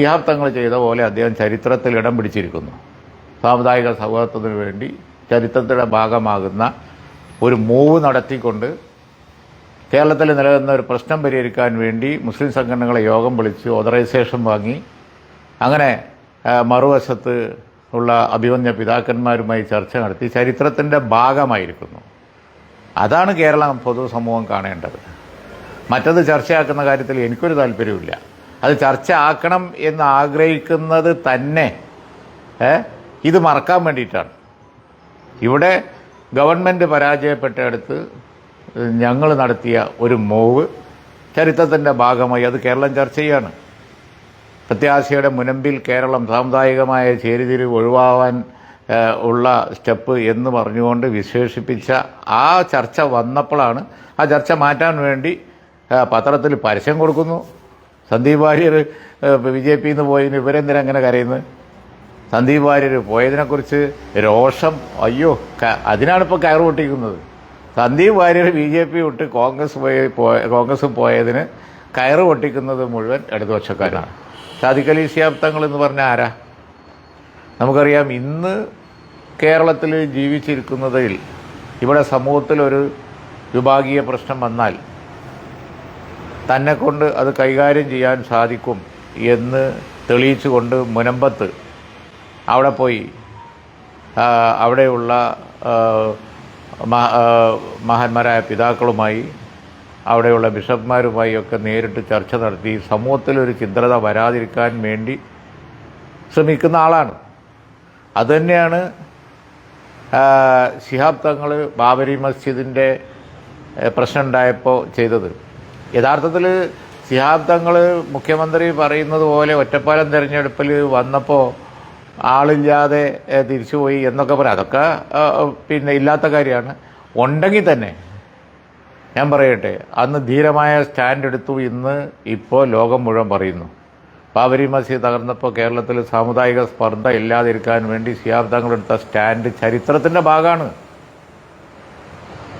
സിഹാബ് തങ്ങൾ ചെയ്ത പോലെ അദ്ദേഹം ചരിത്രത്തിൽ ഇടം പിടിച്ചിരിക്കുന്നു. സാമുദായിക സൗഹാർദ്ദത്തിന് വേണ്ടി ചരിത്രത്തിന്റെ ഭാഗമാകുന്ന ഒരു മൂവ് നടത്തിക്കൊണ്ട് കേരളത്തിൽ നിലനിന്ന ഒരു പ്രശ്നം പരിഹരിക്കാൻ വേണ്ടി മുസ്ലിം സംഘടനകളെ യോഗം വിളിച്ച് ഓതറൈസേഷൻ വാങ്ങി. അങ്ങനെ മറുവശത്ത് ഉള്ള അഭിമന്യ പിതാക്കന്മാരുമായി ചർച്ച നടത്തി. ചരിത്രത്തിന്റെ ഭാഗമായിരിക്കുന്നു. അതാണ് കേരളം പൊതുസമൂഹം കാണേണ്ടത്. മറ്റത് ചർച്ചയാക്കുന്ന കാര്യത്തിൽ എനിക്കൊരു താല്പര്യമില്ല അത് ചർച്ച ആക്കണം എന്ന് ആഗ്രഹിക്കുന്നത് തന്നെ ഇത് മറക്കാൻ വേണ്ടിയിട്ടാണ്. ഇവിടെ ഗവൺമെന്റ് പരാജയപ്പെട്ടടുത്ത് ഞങ്ങൾ നടത്തിയ ഒരു മൂവ് ചരിത്രത്തിന്റെ ഭാഗമായി അത് കേരളം ചർച്ച ചെയ്യാണ്. പ്രത്യാശയുടെ മുനമ്പിൽ കേരളം സാമുദായികമായ ചേരിതിരിവ് ഒഴിവാവാൻ ഉള്ള സ്റ്റെപ്പ് എന്ന് പറഞ്ഞുകൊണ്ട് വിശേഷിപ്പിച്ച ആ ചർച്ച വന്നപ്പോഴാണ് ആ ചർച്ച മാറ്റാൻ വേണ്ടി പത്രത്തിൽ പരസ്യം കൊടുക്കുന്നു. സന്ദീപ് വാര്യർ ബി ജെ പിയിൽ നിന്ന് പോയതിന് ഇവരെന്തിനാ അങ്ങനെ കരയുന്നത് സന്ദീപ് വാര്യർ പോയതിനെക്കുറിച്ച് രോഷം അയ്യോ അതിനാണ് ഇപ്പോൾ കയറ് പൊട്ടിക്കുന്നത്. Sandeep Varier B J P വിട്ട് കോൺഗ്രസ് പോയി കോൺഗ്രസ് പോയതിന് കയറ് പൊട്ടിക്കുന്നത് മുഴുവൻ ഇടതുപക്ഷക്കാരാണ്. സാദിഖ് അലി എന്ന് പറഞ്ഞ ആരാ? നമുക്കറിയാം ഇന്ന് കേരളത്തിൽ ജീവിച്ചിരിക്കുന്നതിൽ ഇവിടെ സമൂഹത്തിലൊരു വിഭാഗീയ പ്രശ്നം വന്നാൽ തന്നെ കൊണ്ട് അത് കൈകാര്യം ചെയ്യാൻ സാധിക്കും എന്ന് തെളിയിച്ചുകൊണ്ട് മുനമ്പത്ത് അവിടെ പോയി. അവിടെയുള്ള മഹാന്മാരായ പിതാക്കളുമായി അവിടെയുള്ള ബിഷപ്പ്മാരുമായി ഒക്കെ നേരിട്ട് ചർച്ച നടത്തി. സമൂഹത്തിലൊരു ചിന്തത വരാതിരിക്കാൻ വേണ്ടി ശ്രമിക്കുന്ന ആളാണ്. അതുതന്നെയാണ് ശിഹാബ് തങ്ങൾ ബാബരി മസ്ജിദിന്റെ പ്രശ്നം ഉണ്ടായപ്പോൾ ചെയ്തത്. യഥാർത്ഥത്തിൽ ശിഹാബ് തങ്ങൾ മുഖ്യമന്ത്രി പറയുന്നത് പോലെ ഒറ്റപ്പാലം തിരഞ്ഞെടുപ്പിൽ വന്നപ്പോൾ ആളില്ലാതെ തിരിച്ചുപോയി എന്നൊക്കെ പറയാം. അതൊക്കെ പിന്നെ ഇല്ലാത്ത കാര്യമാണ്. ഉണ്ടെങ്കിൽ തന്നെ ഞാൻ പറയട്ടെ അന്ന് ധീരമായ സ്റ്റാൻഡ് എടുത്തു ഇന്ന് ഇപ്പോൾ ലോകം മുഴുവൻ പറയുന്നു. ബാബരി മസ്ജിദ് തകർന്നപ്പോൾ കേരളത്തിൽ സാമുദായിക സ്പർദ്ധ ഇല്ലാതിരിക്കാൻ വേണ്ടി സിയാബ് തങ്ങളെടുത്ത സ്റ്റാൻഡ് ചരിത്രത്തിന്റെ ഭാഗമാണ്.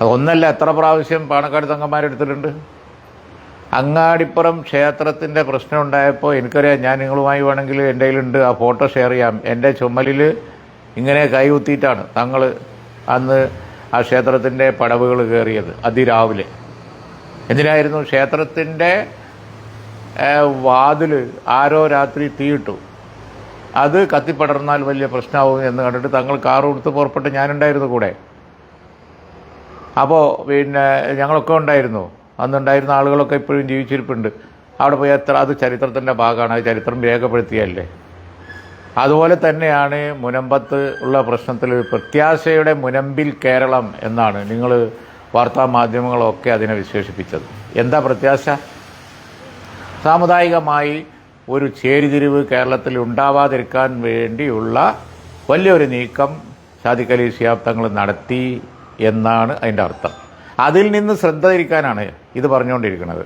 അതൊന്നല്ല എത്ര പ്രാവശ്യം പാണക്കാട് തങ്ങന്മാരെടുത്തിട്ടുണ്ട് അങ്ങാടിപ്പുറം ക്ഷേത്രത്തിന്റെ പ്രശ്നം ഉണ്ടായപ്പോൾ എനിക്കറിയാം ഞാൻ നിങ്ങളുമായി വേണമെങ്കിൽ എന്റെ കയ്യിലുണ്ട് ആ ഫോട്ടോ ഷെയർ ചെയ്യാം. എന്റെ ചുമലിൽ ഇങ്ങനെ കൈകുത്തിയിട്ടാണ് തങ്ങൾ അന്ന് ആ ക്ഷേത്രത്തിന്റെ പടവുകൾ കയറിയത് അതിരാവിലെ. എന്തിനായിരുന്നു? ക്ഷേത്രത്തിന്റെ വാതിൽ ആരോ രാത്രി തീയിട്ടു. അത് കത്തിപ്പടർന്നാൽ വലിയ പ്രശ്നമാവും എന്ന് കണ്ടിട്ട് തങ്ങൾ കാർ കൊടുത്ത് പുറപ്പെട്ട് ഞാനുണ്ടായിരുന്നു കൂടെ. അപ്പോൾ പിന്നെ ഞങ്ങളൊക്കെ ഉണ്ടായിരുന്നു. അന്നുണ്ടായിരുന്ന ആളുകളൊക്കെ ഇപ്പോഴും ജീവിച്ചിരിപ്പുണ്ട്. അവിടെ പോയി എത്ര അത് ചരിത്രത്തിന്റെ ഭാഗമാണ് അത് ചരിത്രം രേഖപ്പെടുത്തിയല്ലേ? അതുപോലെ തന്നെയാണ് മുനമ്പത്ത് ഉള്ള പ്രശ്നത്തിൽ പ്രത്യാശയുടെ മുനമ്പിൽ കേരളം എന്നാണ് നിങ്ങൾ വാർത്താ മാധ്യമങ്ങളൊക്കെ അതിനെ വിശേഷിപ്പിച്ചത്. എന്താ പ്രത്യാശ? സാമുദായികമായി ഒരു ചേരിതിരിവ് കേരളത്തിൽ ഉണ്ടാവാതിരിക്കാൻ വേണ്ടിയുള്ള വലിയൊരു നീക്കം അലി ശിഹാബ് നടത്തി എന്നാണ് അതിന്റെ അർത്ഥം. അതിൽ നിന്ന് ശ്രദ്ധ തിരിക്കാനാണ് ഇത് പറഞ്ഞുകൊണ്ടിരിക്കുന്നത്.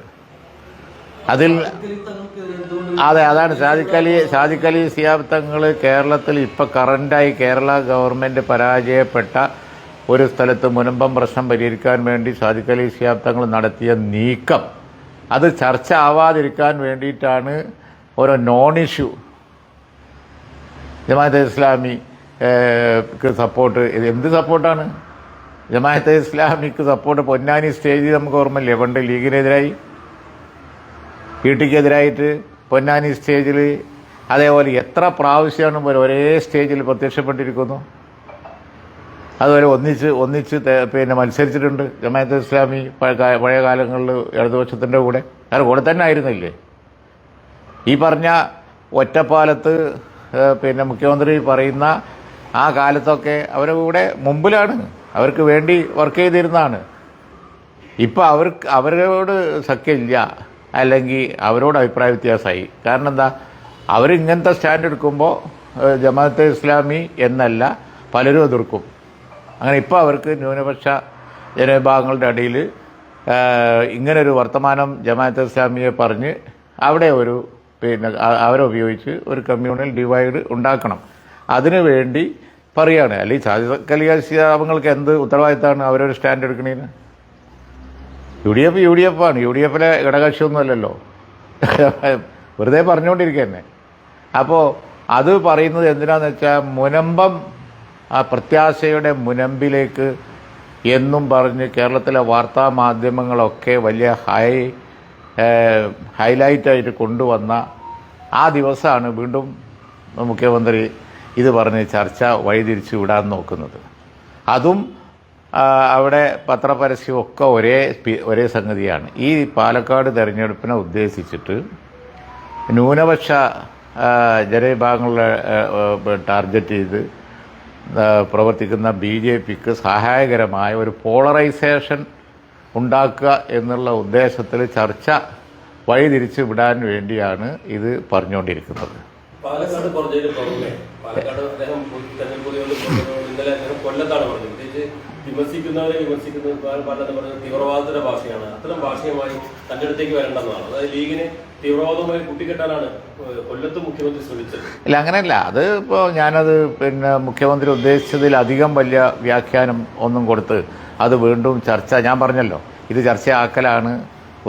അതിൽ അതെ അതാണ്. ഷാജിക്കലി ഷാജിക്കലി സാദിഖ് അലി സിയാബ് തങ്ങൾ കേരളത്തിൽ ഇപ്പം കറണ്ടായി കേരള ഗവൺമെന്റ് പരാജയപ്പെട്ട ഒരു സ്ഥലത്ത് മുനമ്പം പ്രശ്നം പരിഹരിക്കാൻ വേണ്ടി ഷാജിക്കലി സിയാബ് തങ്ങൾ നടത്തിയ നീക്കം. അത് ചർച്ച ആവാതിരിക്കാൻ വേണ്ടിയിട്ടാണ് ഓരോ നോൺ ഇഷ്യൂ ജമാഅത്ത് ഇസ്ലാമിക്ക് സപ്പോർട്ട് എന്ത് സപ്പോർട്ടാണ് ജമാഅത്തെ ഇസ്ലാമിക്ക് സപ്പോർട്ട് പൊന്നാനി സ്റ്റേജിൽ നമുക്ക് ഓർമ്മയില്ലേ? പണ്ട് ലീഗിനെതിരായി പി ടിക്കെതിരായിട്ട് പൊന്നാനി സ്റ്റേജിൽ അതേപോലെ എത്ര പ്രാവശ്യമാണ് പോലെ ഒരേ സ്റ്റേജിൽ പ്രത്യക്ഷപ്പെട്ടിരിക്കുന്നു. അതുപോലെ ഒന്നിച്ച് ഒന്നിച്ച് പിന്നെ മത്സരിച്ചിട്ടുണ്ട് ജമാഅത്തെ ഇസ്ലാമി പഴയ കാലങ്ങളിൽ ഇടതുപക്ഷത്തിന്റെ കൂടെ. കാരണം കൂടെ തന്നെ ആയിരുന്നില്ലേ? ഈ പറഞ്ഞ ഒറ്റപ്പാലത്ത് പിന്നെ മുഖ്യമന്ത്രി പറയുന്ന ആ കാലത്തൊക്കെ അവരുടെ കൂടെ മുമ്പിലാണ് അവർക്ക് വേണ്ടി വർക്ക് ചെയ്തിരുന്നതാണ്. ഇപ്പോൾ അവർക്ക് അവരോട് സഖ്യമില്ല. അല്ലെങ്കിൽ അവരോട് അഭിപ്രായ വ്യത്യാസമായി. കാരണം എന്താ? അവരിങ്ങനത്തെ സ്റ്റാൻഡ് എടുക്കുമ്പോൾ ജമാഅത്ത് ഇസ്ലാമി എന്നല്ല പലരും എതിർക്കും. അങ്ങനെ ഇപ്പോൾ അവർക്ക് ന്യൂനപക്ഷ ജനവിഭാഗങ്ങളുടെ ഇടയിൽ ഇങ്ങനൊരു വർത്തമാനം ജമാഅത്തെ ഇസ്ലാമിയെ പറഞ്ഞ് അവിടെ ഒരു പിന്നെ അവരെ ഉപയോഗിച്ച് ഒരു കമ്മ്യൂണൽ ഡിവൈഡ് ഉണ്ടാക്കണം. അതിനു പറയാണ്. അല്ലെങ്കിൽ സാധിക്കലിയാശാപങ്ങൾക്ക് എന്ത് ഉത്തരവാദിത്തമാണ് അവരൊരു stand എടുക്കണേന്? U D F U D F ആണ്. യു ഡി എഫിലെ ഘടകക്ഷിയൊന്നും അല്ലല്ലോ വെറുതെ പറഞ്ഞുകൊണ്ടിരിക്കുകയെന്നെ അപ്പോൾ അത് പറയുന്നത് എന്തിനാന്ന് വെച്ചാൽ മുനമ്പം ആ പ്രത്യാശയുടെ മുനമ്പിലേക്ക് എന്നും പറഞ്ഞ് കേരളത്തിലെ വാർത്താ മാധ്യമങ്ങളൊക്കെ വലിയ ഹൈ ഹൈലൈറ്റായിട്ട് കൊണ്ടുവന്ന ആ ദിവസമാണ് വീണ്ടും മുഖ്യമന്ത്രി ഇത് പറഞ്ഞ് ചർച്ച വഴിതിരിച്ചു വിടാൻ നോക്കുന്നത്. അതും അവിടെ പത്രപരസ്യമൊക്കെ ഒരേ ഒരേ സംഗതിയാണ്. ഈ പാലക്കാട് തെരഞ്ഞെടുപ്പിനെ ഉദ്ദേശിച്ചിട്ട് ന്യൂനപക്ഷ ജനവിഭാഗങ്ങളെ ടാർഗറ്റ് ചെയ്ത് പ്രവർത്തിക്കുന്ന ബി ജെ പിക്ക് സഹായകരമായ ഒരു പോളറൈസേഷൻ ഉണ്ടാക്കുക എന്നുള്ള ഉദ്ദേശത്തിൽ ചർച്ച വഴിതിരിച്ച് വിടാൻ വേണ്ടിയാണ് ഇത് പറഞ്ഞുകൊണ്ടിരിക്കുന്നത്. പാലക്കാട് പാലക്കാട് അദ്ദേഹം തെരഞ്ഞെടുപ്പ് ഇന്നലെ അദ്ദേഹം കൊല്ലത്താണ് പറഞ്ഞത്. പ്രത്യേകിച്ച് വിമർശിക്കുന്നവരെ വിമർശിക്കുന്നത് പലതും പറഞ്ഞത് തീവ്രവാദത്തിന്റെ ഭാഷയാണ്. അത്തരം ഭാഷയുമായി തന്റെ അടുത്തേക്ക് വരേണ്ടെന്നാണ്. അതായത് ലീഗിനെ തീവ്രവാദവുമായി കൂട്ടിക്കെട്ടാനാണ് കൊല്ലത്ത് മുഖ്യമന്ത്രി ശ്രമിച്ചത്. ഇല്ല അങ്ങനെയല്ല. അത് ഇപ്പോൾ ഞാനത് പിന്നെ മുഖ്യമന്ത്രി ഉദ്ദേശിച്ചതിൽ അധികം വലിയ വ്യാഖ്യാനം ഒന്നും കൊടുത്ത് അത് വീണ്ടും ചർച്ച ഞാൻ പറഞ്ഞല്ലോ ഇത് ചർച്ചയാക്കലാണ്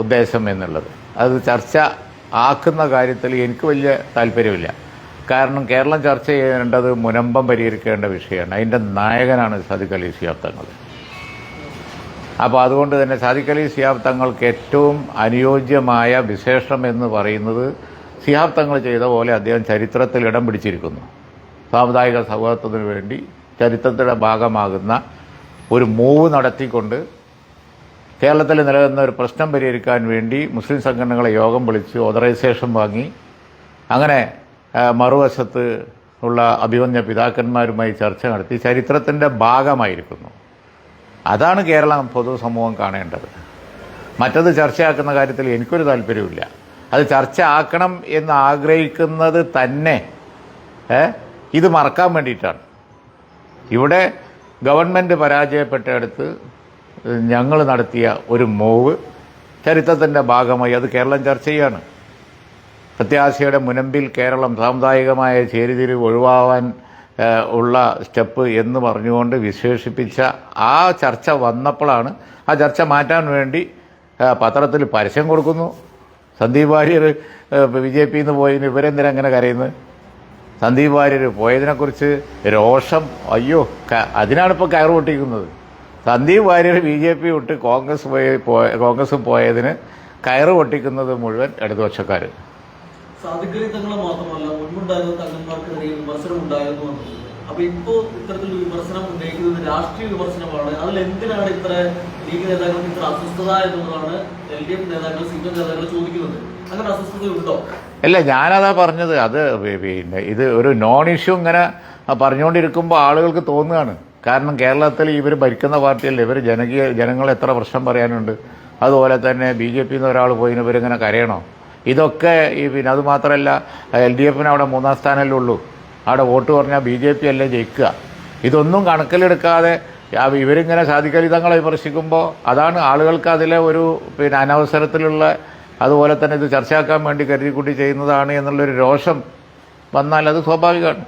ഉദ്ദേശം എന്നുള്ളത്. അത് ചർച്ച ആക്കുന്ന കാര്യത്തിൽ എനിക്ക് വലിയ താല്പര്യമില്ല. കാരണം കേരളം ചർച്ച ചെയ്യേണ്ടത് മുനമ്പം പരിഹരിക്കേണ്ട വിഷയമാണ്. അതിന്റെ നായകനാണ് സാദിഖ് അലി സിയാബ് തങ്ങൾ. അപ്പോൾ അതുകൊണ്ട് തന്നെ സാദിഖ് അലി സിയാബ് തങ്ങൾക്ക് ഏറ്റവും അനുയോജ്യമായ വിശേഷം എന്ന് പറയുന്നത് സിയാബ് തങ്ങൾ ചെയ്ത പോലെ അദ്ദേഹം ചരിത്രത്തിൽ ഇടം പിടിച്ചിരിക്കുന്നു. സാമുദായിക സൗഹൃദത്തിന് വേണ്ടി ചരിത്രത്തിന്റെ ഭാഗമാകുന്ന ഒരു മൂവ് നടത്തിക്കൊണ്ട് കേരളത്തിൽ നിലനിന്ന ഒരു പ്രശ്നം പരിഹരിക്കാൻ വേണ്ടി മുസ്ലിം സംഘടനകളെ യോഗം വിളിച്ച് ഓതറൈസേഷൻ വാങ്ങി. അങ്ങനെ മറുവശത്ത് ഉള്ള അഭിമന്യ പിതാക്കന്മാരുമായി ചർച്ച നടത്തി ചരിത്രത്തിന്റെ ഭാഗമായിരിക്കുന്നു. അതാണ് കേരളം പൊതുസമൂഹം കാണേണ്ടത്. മറ്റത് ചർച്ചയാക്കുന്ന കാര്യത്തിൽ എനിക്കൊരു താല്പര്യമില്ല അത് ചർച്ച ആക്കണം എന്ന് ആഗ്രഹിക്കുന്നത് തന്നെ ഇത് മറക്കാൻ വേണ്ടിയിട്ടാണ്. ഇവിടെ ഗവൺമെന്റ് പരാജയപ്പെട്ടയടുത്ത് ഞങ്ങൾ നടത്തിയ ഒരു മൂവ് ചരിത്രത്തിന്റെ ഭാഗമായി അത് കേരളം ചർച്ച ചെയ്യാണ്. പ്രത്യാശയുടെ മുനമ്പിൽ കേരളം സാമുദായികമായ ചേരിതിരിവ് ഒഴിവാവാൻ ഉള്ള സ്റ്റെപ്പ് എന്ന് പറഞ്ഞുകൊണ്ട് വിശേഷിപ്പിച്ച ആ ചർച്ച വന്നപ്പോഴാണ് ആ ചർച്ച മാറ്റാൻ വേണ്ടി പത്രത്തിൽ പരസ്യം കൊടുക്കുന്നു. സന്ദീപ് വാര്യർ ബി ജെ പിന്ന് പോയതിന് ഇവരെന്തിനാ അങ്ങനെ കരയുന്നത്? സന്ദീപ് വാര്യർ പോയതിനെക്കുറിച്ച് രോഷം അയ്യോ അതിനാണ് അതിനാണിപ്പോൾ കയറ് പൊട്ടിക്കുന്നത്. Sandeep Varier B J P വിട്ട് കോൺഗ്രസ് പോയി പോയ- കോൺഗ്രസ് പോയതിന് കയറ് പൊട്ടിക്കുന്നത് മുഴുവൻ ഇടതുപക്ഷക്കാർ സാധിക്കലി തങ്ങളെ മാത്രമല്ല മുൻപുണ്ടായിരുന്ന തങ്ങന്മാർക്കെതിരെ വിമർശനം ഉണ്ടായിരുന്നു അപ്പൊ ഇപ്പോ ഇത്തരത്തിലുള്ള വിമർശനം ഉന്നയിക്കുന്നത് രാഷ്ട്രീയ വിമർശനമാണ്. അതിൽ എന്തിനാണ് ഇത്ര ലീഗ് നേതാക്കൾക്ക് ഇത്ര അസ്വസ്ഥത എന്നുള്ളതാണ് എൽ ഡി എഫ് നേതാക്കൾ സി പി എം നേതാക്കൾ ചോദിക്കുന്നത്. അങ്ങനെ അസ്വസ്ഥത ഉണ്ടോ അല്ല ഞാനതാ പറഞ്ഞത്. അത് പിന്നെ ഇത് ഒരു നോൺ ഇഷ്യൂ ഇങ്ങനെ പറഞ്ഞുകൊണ്ടിരിക്കുമ്പോൾ ആളുകൾക്ക് തോന്നുകയാണ്. കാരണം കേരളത്തിൽ ഇവർ ഭരിക്കുന്ന പാർട്ടിയല്ലേ? ഇവർ ജനകീയ ജനങ്ങൾ എത്ര പ്രശ്നം പറയാനുണ്ട്? അതുപോലെ തന്നെ ബി ജെ പിന്ന് ഒരാൾ പോയിന് ഇവരിങ്ങനെ കരയണോ? ഇതൊക്കെ ഈ പിന്നെ അത് മാത്രമല്ല എൽ ഡി എഫിന് അവിടെ മൂന്നാം സ്ഥാനമല്ലേ ഉള്ളൂ. അവിടെ വോട്ട് പറഞ്ഞാൽ ബി ജെ പി അല്ലേ ജയിക്കുക. ഇതൊന്നും കണക്കിലെടുക്കാതെ ഇവരിങ്ങനെ സാധിക്കലിതങ്ങളെ വിമർശിക്കുമ്പോൾ അതാണ് ആളുകൾക്ക് അതിലെ ഒരു പിന്നെ അനവസരത്തിലുള്ള അതുപോലെ തന്നെ ഇത് ചർച്ചയാക്കാൻ വേണ്ടി കരുതിക്കൂട്ടി ചെയ്യുന്നതാണ് എന്നുള്ളൊരു രോഷം വന്നാൽ അത് സ്വാഭാവികമാണ്.